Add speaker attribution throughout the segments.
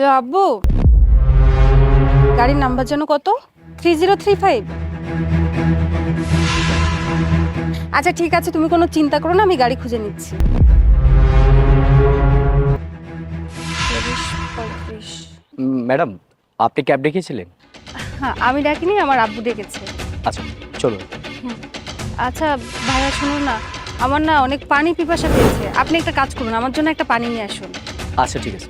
Speaker 1: Hello আব্বু। গাড়ির number যেন কত? থ্রি জিরো থ্রি ফাইভ আচ্ছা ঠিক আছে তুমি কোনো চিন্তা করো না আমি গাড়ি খুঁজে নিচ্ছি। পঁয়ত্রিশ।
Speaker 2: ম্যাডাম আপনি ক্যাব ডেকেছিলেন
Speaker 1: হ্যাঁ আমি ডাকিনি আমার আব্বু ডেকেছে
Speaker 2: আচ্ছা চলুন।
Speaker 1: আচ্ছা ভাইয়া শুনুন না আমার না অনেক পানি পিপাসা পেয়েছে। আপনি একটা কাজ করুন আমার জন্য একটা পানি নিয়ে আসুন।
Speaker 2: আচ্ছা ঠিক আছে।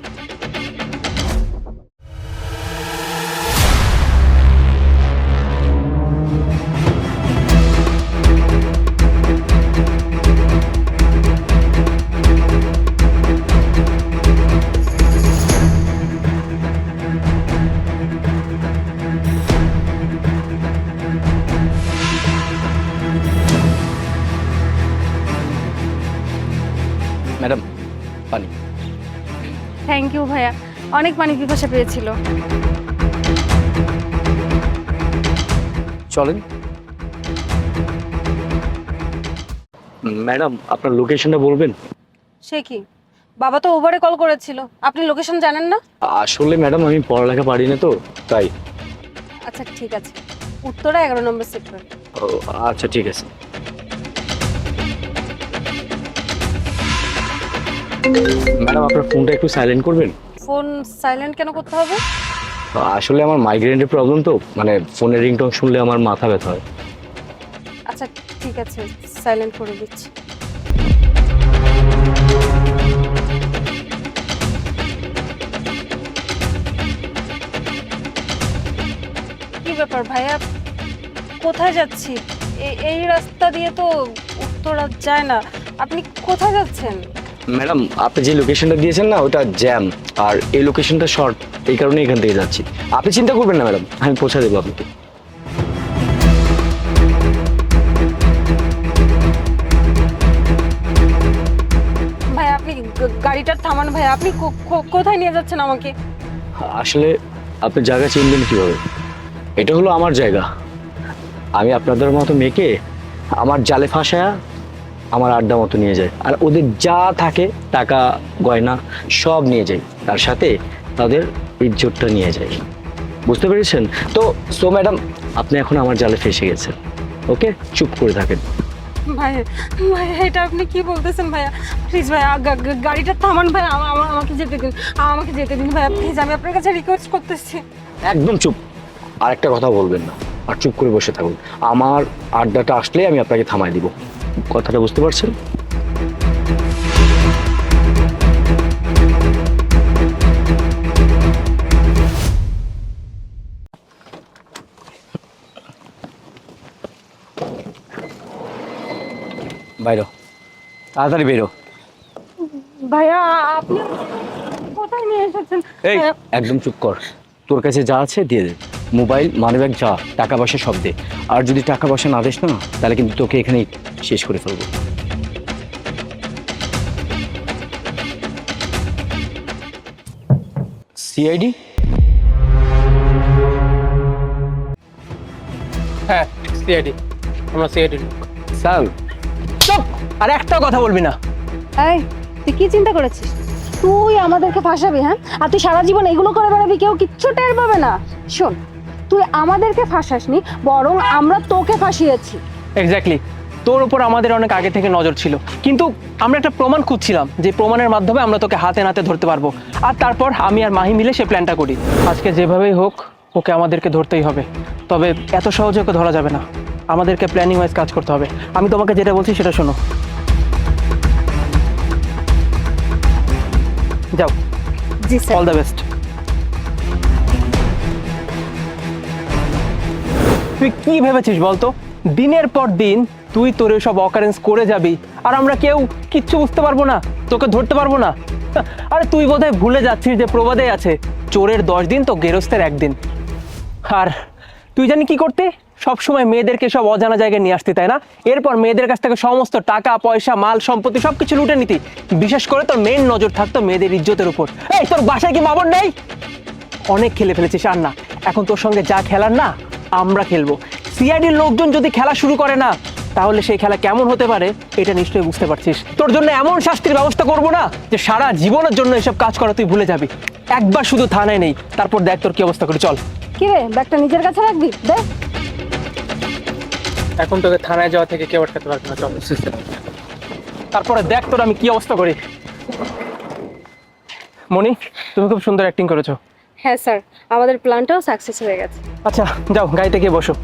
Speaker 1: থ্যাংক ইউ ভাইয়া। অনেক পানি পিপাসা পেয়েছিল।
Speaker 2: চলেন। ম্যাডাম আপনার লোকেশনটা বলবেন?
Speaker 1: সে কি? বাবা তো ওভারে কল করেছিল। আপনি লোকেশন জানেন না?
Speaker 2: আসলে ম্যাডাম আমি পড়ালেখা পারি না তো তাই।
Speaker 1: আচ্ছা ঠিক আছে। উত্তরা এগারো নম্বর সেক্টর
Speaker 2: ও, আচ্ছা ঠিক আছে। ম্যাডাম আপনার ফোনটা একটু সাইলেন্ট করবেন?
Speaker 1: ফোন সাইলেন্ট কেন করতে হবে?
Speaker 2: আসলে আমার মাইগ্রেনের প্রবলেম তো। মানে ফোনের রিংটং শুনলে আমার মাথা ব্যথা হয়।
Speaker 1: আচ্ছা ঠিক আছে সাইলেন্ট করে দিচ্ছি। কি ব্যাপার ভাইয়া? কোথায় যাচ্ছি? এই রাস্তা দিয়ে তো উত্তরা যায় না। আপনি কোথায় যাচ্ছেন?
Speaker 2: ম্যাডাম আপনি যে লোকেশনটা দিয়েছেন না ওটা জ্যাম আর এই লোকেশনটা শর্ট এই কারণে এখান থেকে যাচ্ছি। আপনি চিন্তা করবেন না ম্যাডাম আমি পৌঁছা দেবো আপনাকে।
Speaker 1: ভাই আপনি গাড়িটা থামান ভাই আপনি কোথায় নিয়ে যাচ্ছেন আমাকে?
Speaker 2: আসলে আপনি জায়গা চিনবেন কীভাবে? এটা হলো আমার জায়গা। আমি আপনাদের মতো মেয়েকে আমার জালে ফাঁসায়া আমার আড্ডা মতো নিয়ে যায়। আর ওদের যা থাকে টাকা গয়না সব নিয়ে যায়। তার সাথে তাদের ইজ্জতটা নিয়ে যায়। বুঝতে পেরেছেন? তো সো ম্যাডাম আপনি এখন আমার জালে ফেসে গেছেন। ওকে? চুপ করে থাকেন।
Speaker 1: ভাই ভাই এটা আপনি কি বলতেছেন ভাইয়া? প্লিজ ভাইয়া গাড়িটা থামান ভাই আমা- আমা- আমাকে যেতে দিন। আমাকে যেতে দিন ভাইয়া প্লিজ আমি আপনার কাছে রিকোয়েস্ট করতেছি।
Speaker 2: একদম চুপ। আর একটা কথা বলবেন না। আর চুপ করে বসে থাকুন। আমার আড্ডাটা আসলে আমি আপনাকে থামাই দিব। কথাটা বুঝতে পারছেন? বাইরো তাড়াতাড়ি বেরো।
Speaker 1: ভাইয়া আপনি কোথায় নিয়ে এসেছেন?
Speaker 2: এই একদম চুপ কর। তোর কাছে যা আছে দিয়ে দে। মোবাইল মানিব্যাগ যা টাকা পয়সা সব দে। আর যদি টাকা পয়সা না দিস না তাহলে কিন্তু তোকে এখানেই শেষ করে ফেলব। সিআইডি
Speaker 3: হ্যাঁ সিআইডি আমরা সিআইডি
Speaker 2: স্যার।
Speaker 3: চুপ! আর একটাও কথা বলবি না।
Speaker 1: এই তুই কি চিন্তা করেছিস? তুই আমাদেরকে ফাঁসাবি হ্যাঁ? আর তুই সারা জীবন এগুলো করে বেড়াবি কেউ কিচ্ছু টের পাবে না। শোন তুই আমাদেরকে ফাঁসাসনি বরং আমরা তোকে ফাঁসিয়েছি।
Speaker 3: এক্স্যাক্টলি তোর উপর আমাদের অনেক আগে থেকে নজর ছিল। কিন্তু আমরা একটা প্রমাণ খুঁজছিলাম যে প্রমাণের মাধ্যমে আমরা তোকে হাতে নাতে ধরতে পারব। আর তারপর আমি আর মাহি মিলে সে প্ল্যানটা করি। আজকে যেভাবেই হোক ওকে আমাদেরকে ধরতেই হবে। তবে এত সহজে ওকে ধরা যাবে না। আমাদেরকে প্ল্যানিং ওয়াইজ কাজ করতে হবে। আমি তোমাকে যেটা বলছি সেটা শোনো। যাও।
Speaker 1: জি
Speaker 3: অল দ্য বেস্ট তুই কি ভেবেছিস বলতো? দিনের পর দিন তুই তোর সব অকারেন্স করে যাবি, আর আমরা কেউ কিচ্ছু বুঝতে পারব না, তোকে ধরতে পারব না। আরে তুই বোধহয় ভুলে যাচ্ছিস যে প্রবাদে আছে, চোরের দশ দিন তো গেরস্তের একদিন। আর তুই জানি কি করতে? সব সময় মেয়েদেরকে সব অজানা জায়গায় নিয়ে আসতি, তাই না? এরপর মেয়েদের কাছ থেকে সমস্ত টাকা, পয়সা, মাল, সম্পত্তি সব কিছু লুটে নিতি। বিশেষ করে তোর মেন নজর থাকতো মেয়েদের ইজ্জতের উপর। এই, তোর বাসায় কি মাবর নেই? অনেক খেলে ফেলেছিস, আর না। এখন তোর সঙ্গে যা খেলার না আমরা খেলব। সিআইডির লোকজন যদি খেলা শুরু করে না তাহলে সেই খেলা কেমন হতে পারে? এটা নিশ্চয়ই বুঝতে পারছিস। তোর জন্য এমন শাস্তির ব্যবস্থা করব না যে সারা জীবনের জন্য এসব কাজ করা তুই ভুলে যাবি। একবার শুধু থানায় নেই তারপর দেখ তোর কি অবস্থা করি চল।
Speaker 1: কি রে ব্যাগটা নিজের কাছে রাখবি? দেখ
Speaker 3: এখন তোকে থানায় যাওয়া থেকে কেউ আটকাতে পারবে না চল। তারপরে দেখ তোর আমি কি অবস্থা করি। মনি তুমি খুব সুন্দর অ্যাক্টিং করেছ।
Speaker 1: হ্যাঁ স্যার আমাদের প্ল্যানটাও সাকসেস হয়ে গেছে।
Speaker 3: আচ্ছা যাও গাড়িতে গিয়ে বসো।